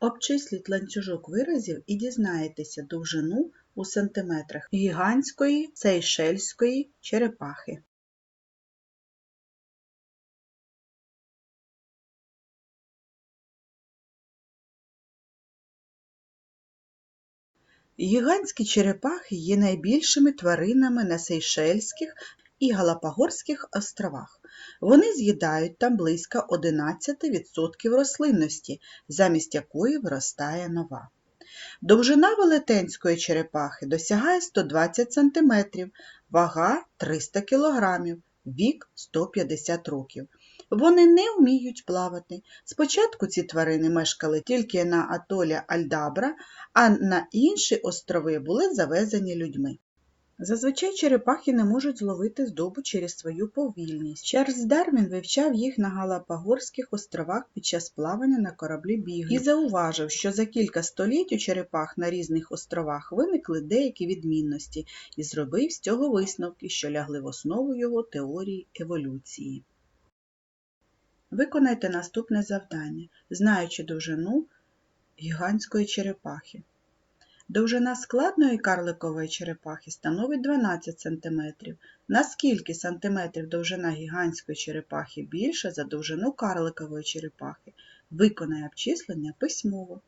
Обчисліть ланцюжок виразів і дізнаєтеся довжину у сантиметрах гігантської сейшельської черепахи. Гігантські черепахи є найбільшими тваринами на Сейшельських і Галапагорських островах. Вони з'їдають там близько 11% рослинності, замість якої виростає нова. Довжина велетенської черепахи досягає 120 см, вага 300 кг, вік 150 років. Вони не вміють плавати. Спочатку ці тварини мешкали тільки на атолі Альдабра, а на інші острови були завезені людьми. Зазвичай черепахи не можуть зловити здобу через свою повільність. Чарльз Дарвін вивчав їх на Галапагорських островах під час плавання на кораблі Біглі і зауважив, що за кілька століть у черепах на різних островах виникли деякі відмінності і зробив з цього висновки, що лягли в основу його теорії еволюції. Виконайте наступне завдання, знаючи довжину гігантської черепахи. Довжина складної карликової черепахи становить 12 см. Наскільки сантиметрів довжина гігантської черепахи більша за довжину карликової черепахи? Виконай обчислення письмово.